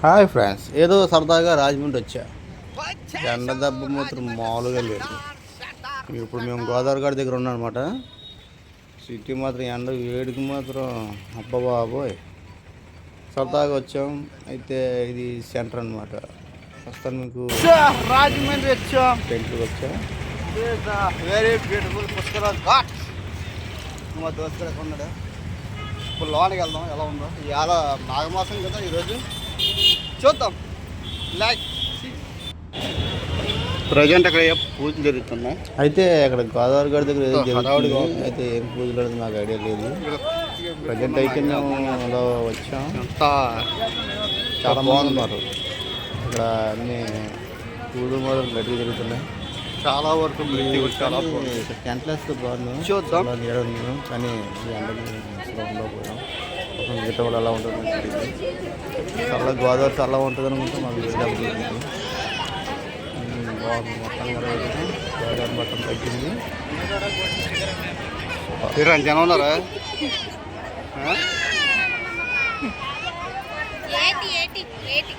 Hi friends ఏదో సరదాగా రాజమండ్రి వచ్చా. ఎండ దెబ్బ మాత్రం మామూలుగా లేదు. ఇప్పుడు మేము గోదావరి గారి దగ్గర ఉన్నాం అనమాట సిటీ మాత్రం ఎండ వేడికి మాత్రం అబ్బా బాబోయ్. సరదాగా వచ్చాం. అయితే ఇది సెంటర్ అనమాట వస్తాను మీకు రాజమండ్రి వచ్చాం. టెంట్కి వచ్చా. వెరీ బ్యూటిఫుల్ పుష్కర ఘాట్ మా దోస్తు ఉన్నాడు? ఇప్పుడు లోనికి వెళ్దాం. ఎలా ఉందో? ఇవాళ మాఘమాసం కదా ఈరోజు. చూద్దాం. లైక్ ప్రజెంట్ అక్కడ ఏ పూజలు జరుగుతున్నాయి? అయితే అక్కడ గోదావరి గారి దగ్గర ఏదో జరుగుతుంది? అయితే ఏం పూజలు అనేది నాకు ఐడియా లేదు. ప్రజెంట్ అయితే మేము అలా వచ్చాం చాలా బాగున్నారు ఇక్కడ అన్ని పూలు మొదలు గట్టిగా జరుగుతున్నాయి. చాలా వరకు చాలా వేస్తే బాగుంది. చూద్దాం. కానీ ఒక మిగతా కూడా అలా ఉంటుంది తెలియదు చల్ల గోదావరి చల్లగా ఉంటుంది అనుకుంటే మాకు ఉంటుంది బాగుంది మొత్తం గోదావరి మొత్తం తగ్గింది. మీరు జనం ఉన్నారా? ఏటి ఏటి ఏటి?